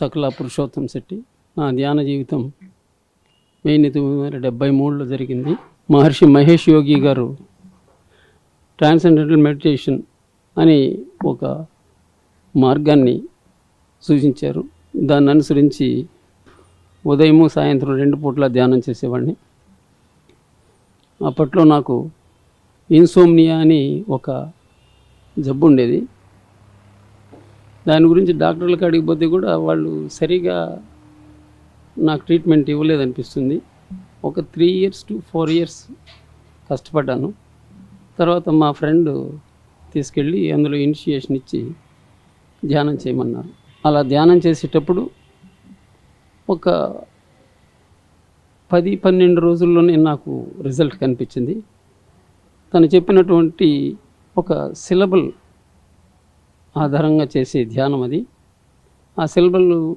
సకల పురుషోత్తం శెట్టి. నా ధ్యాన జీవితం వెయ్యి తొమ్మిది వందల డెబ్బై మూడులో జరిగింది. మహర్షి మహేష్ యోగి గారు ట్రాన్సెండెంటల్ మెడిటేషన్ అని ఒక మార్గాన్ని సూచించారు. దాన్ని అనుసరించి ఉదయము సాయంత్రం రెండు పూట్ల ధ్యానం చేసేవాడిని. అప్పట్లో నాకు ఇన్సోమ్నియా అని ఒక జబ్బు ఉండేది. దాని గురించి డాక్టర్లకు కాడికి కూడా వాళ్ళు సరిగా నాకు ట్రీట్మెంట్ ఇవ్వలేదనిపిస్తుంది. ఒక three years to four years కష్టపడ్డాను. తర్వాత మా ఫ్రెండ్ తీసుకెళ్ళి అందులో ఇనిషియేషన్ ఇచ్చి ధ్యానం చేయమన్నారు. అలా ధ్యానం చేసేటప్పుడు ఒక పది పన్నెండు రోజుల్లోనే నాకు రిజల్ట్ కనిపించింది. తను చెప్పినటువంటి ఒక సిలబల్ ఆధారంగా చేసే ధ్యానం అది. ఆ సిలబల్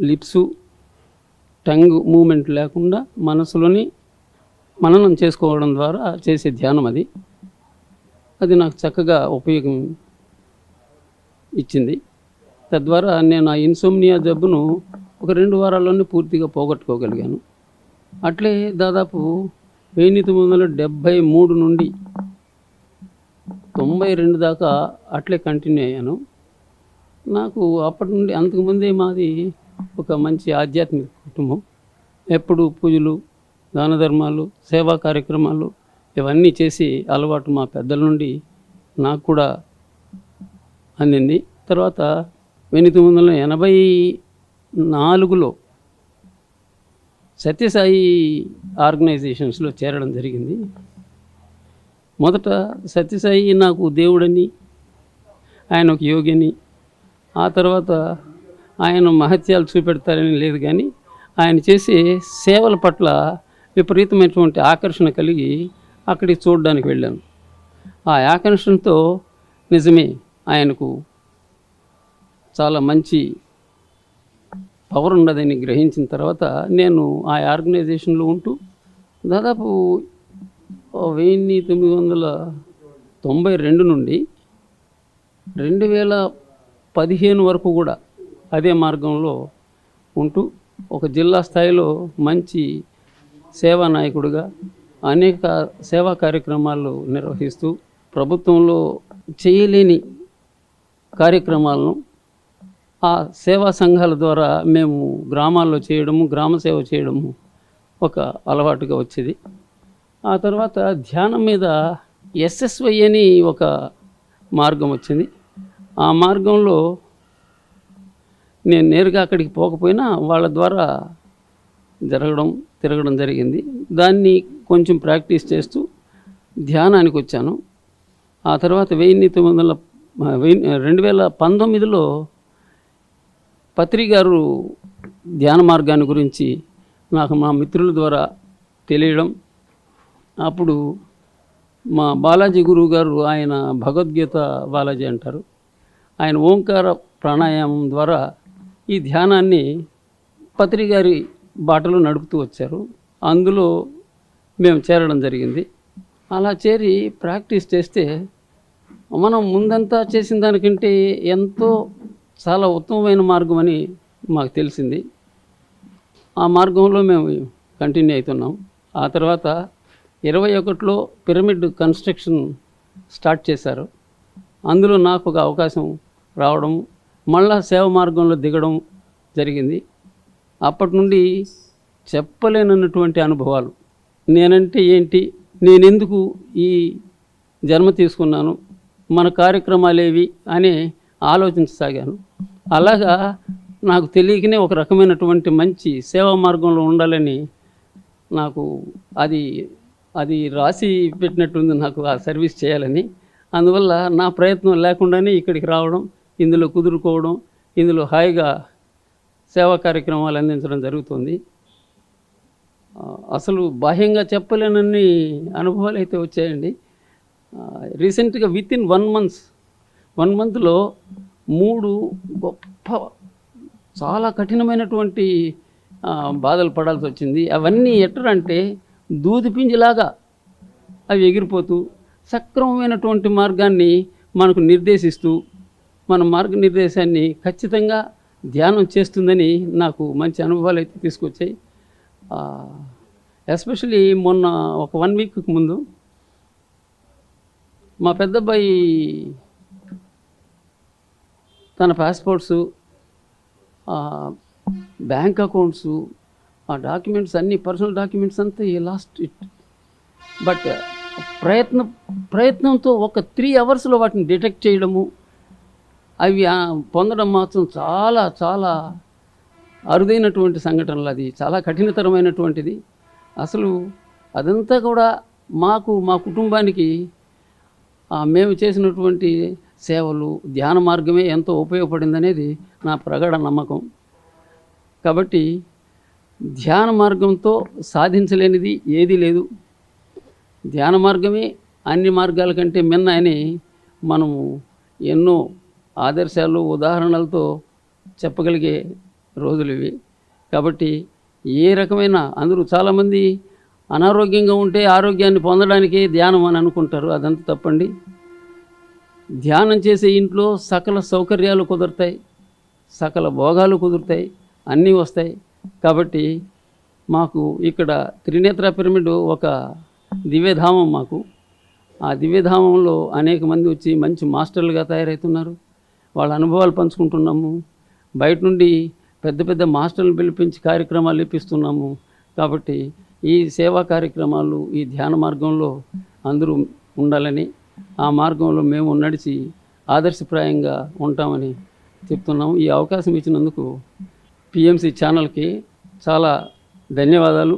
లిప్సు టంగ్ మూమెంట్ లేకుండా మనసులోని మననం చేసుకోవడం ద్వారా చేసే ధ్యానం అది. అది నాకు చక్కగా ఉపయోగం ఇచ్చింది. తద్వారా నేను ఆ ఇన్సోమ్నియా జబ్బును ఒక రెండు వారాల్లోనే పూర్తిగా పోగొట్టుకోగలిగాను. అట్లే దాదాపు వెయ్యి తొమ్మిది వందల డెబ్భై మూడు నుండి తొంభై రెండు దాకా అట్లే కంటిన్యూ అయ్యాను. నాకు అప్పటి నుండి అంతకుముందే మాది ఒక మంచి ఆధ్యాత్మిక కుటుంబం. ఎప్పుడు పూజలు దాన ధర్మాలు సేవా కార్యక్రమాలు ఇవన్నీ చేసి అలవాటు మా పెద్దల నుండి నాకు కూడా అందింది. తర్వాత ఎనిమిది వందల ఎనభై నాలుగులో సత్యసాయి ఆర్గనైజేషన్స్లో చేరడం జరిగింది. మొదట సత్యసాయి నాకు దేవుడని ఆయన ఒక యోగిని ఆ తర్వాత ఆయన మహత్యాలు చూపెడతారని లేదు కానీ ఆయన చేసే సేవల పట్ల విపరీతమైనటువంటి ఆకర్షణ కలిగి అక్కడికి చూడడానికి వెళ్ళాను. ఆ ఆకర్షణతో నిజమే ఆయనకు చాలా మంచి పవర్ ఉన్నదని గ్రహించిన తర్వాత నేను ఆ ఆర్గనైజేషన్లో ఉంటూ దాదాపు వెయ్యి తొమ్మిది వందల తొంభై రెండు నుండి రెండు వేల పదిహేను వరకు కూడా అదే మార్గంలో ఉంటూ ఒక జిల్లా స్థాయిలో మంచి సేవా నాయకుడిగా అనేక సేవా కార్యక్రమాలు నిర్వహిస్తూ ప్రభుత్వంలో చేయలేని కార్యక్రమాలను ఆ సేవా సంఘాల ద్వారా మేము గ్రామాల్లో చేయడము గ్రామ సేవ చేయడము ఒక అలవాటుగా వచ్చేది. ఆ తర్వాత ధ్యానం మీద ఎస్ఎస్వై అని ఒక మార్గం వచ్చింది. ఆ మార్గంలో నేను నేరుగా అక్కడికి పోకపోయినా వాళ్ళ ద్వారా జరగడం తిరగడం జరిగింది. దాన్ని కొంచెం ప్రాక్టీస్ చేస్తూ ధ్యానానికి వచ్చాను. ఆ తర్వాత వెయ్యి తొమ్మిది వందల వెయ్యి రెండు వేల పంతొమ్మిదిలో పత్రి గారు ధ్యాన మార్గాన్ని గురించి నాకు మా మిత్రుల ద్వారా తెలియడం అప్పుడు మా బాలాజీ గురువు గారు ఆయన భగవద్గీత బాలాజీ అంటారు. ఆయన ఓంకార ప్రాణాయామం ద్వారా ఈ ధ్యానాన్ని పత్రి గారి బాటలో నడుపుతూ వచ్చారు. అందులో మేము చేరడం జరిగింది. అలా చేరి ప్రాక్టీస్ చేస్తే మనం ముందంతా చేసిన దానికంటే ఎంతో చాలా ఉత్తమమైన మార్గం అని మాకు తెలిసింది. ఆ మార్గంలో మేము కంటిన్యూ అవుతున్నాం. ఆ తర్వాత ఇరవై ఒకటిలో పిరమిడ్ కన్స్ట్రక్షన్ స్టార్ట్ చేశారు. అందులో నాకు ఒక అవకాశం రావడం మళ్ళా సేవ మార్గంలో దిగడం జరిగింది. అప్పటి నుండి చెప్పలేనన్నటువంటి అనుభవాలు. నేనంటే ఏంటి? నేనెందుకు ఈ జన్మ తీసుకున్నాను? మన కార్యక్రమాలు ఏవి అని ఆలోచించసాగాను. అలాగా నాకు తెలియకనే ఒక రకమైనటువంటి మంచి సేవా మార్గంలో ఉండాలని నాకు అది అది రాసి పెట్టినట్టుంది నాకు ఆ సర్వీస్ చేయాలని. అందువల్ల నా ప్రయత్నం లేకుండానే ఇక్కడికి రావడం ఇందులో కుదురుకోవడం ఇందులో హాయిగా సేవా కార్యక్రమాలు అందించడం జరుగుతుంది. అసలు బాహ్యంగా చెప్పలేనన్ని అనుభవాలు అయితే వచ్చాయండి. రీసెంట్గా within one months one మంత్లో మూడు గొప్ప చాలా కఠినమైనటువంటి బాధలు పడాల్సి వచ్చింది. అవన్నీ ఎట్టరంటే దూది పింజిలాగా అవి ఎగిరిపోతూ సక్రమమైనటువంటి మార్గాన్ని మనకు నిర్దేశిస్తూ మన మార్గనిర్దేశాన్ని ఖచ్చితంగా ధ్యానం చేస్తుందని నాకు మంచి అనుభవాలు అయితే తీసుకొచ్చాయి. ఎస్పెషలీ మొన్న ఒక వన్ వీక్ ముందు మా పెద్దబ్బాయి తన పాస్పోర్ట్స్ బ్యాంక్ అకౌంట్సు ఆ డాక్యుమెంట్స్ అన్ని పర్సనల్ డాక్యుమెంట్స్ అంతా ఈ లాస్ట్ ఇట్ బట్ ప్రయత్నం ప్రయత్నంతో ఒక త్రీ అవర్స్లో వాటిని డిటెక్ట్ చేయడము అవి పొందడం మాత్రం చాలా చాలా అరుదైనటువంటి సంఘటనలు అది. చాలా కఠినతరమైనటువంటిది. అసలు అదంతా కూడా మాకు మా కుటుంబానికి మేము చేసినటువంటి సేవలు ధ్యాన మార్గమే ఎంతో ఉపయోగపడిందనేది నా ప్రగాఢ నమ్మకం. కాబట్టి ధ్యాన మార్గంతో సాధించలేనిది ఏదీ లేదు. ధ్యాన మార్గమే అన్ని మార్గాల కంటే మిన్న అని మనము ఎన్నో ఆదర్శాలు ఉదాహరణలతో చెప్పగలిగే రోజులు ఇవి. కాబట్టి ఏ రకమైన అందరూ చాలామంది అనారోగ్యంగా ఉంటే ఆరోగ్యాన్ని పొందడానికి ధ్యానం అని అనుకుంటారు. అదంతా తప్పండి. ధ్యానం చేసే ఇంట్లో సకల సౌకర్యాలు కుదురుతాయి. సకల భోగాలు కుదురుతాయి. అన్నీ వస్తాయి. కాబట్టి మాకు ఇక్కడ త్రినేత్ర పిరమిడ్ ఒక దివ్యధామం మాకు. ఆ దివ్యధామంలో అనేక మంది వచ్చి మంచి మాస్టర్లుగా తయారవుతున్నారు వాళ్ళ అనుభవాలు పంచుకుంటున్నాము. బయట నుండి పెద్ద పెద్ద మాస్టర్లు పిలిపించి కార్యక్రమాలు ఇప్పిస్తున్నాము కాబట్టి ఈ సేవా కార్యక్రమాలు ఈ ధ్యాన మార్గంలో అందరూ ఉండాలని ఆ మార్గంలో మేము నడిచి ఆదర్శప్రాయంగా ఉంటామని చెప్తున్నాము. ఈ అవకాశం ఇచ్చినందుకు పిఎంసి ఛానల్కి చాలా ధన్యవాదాలు.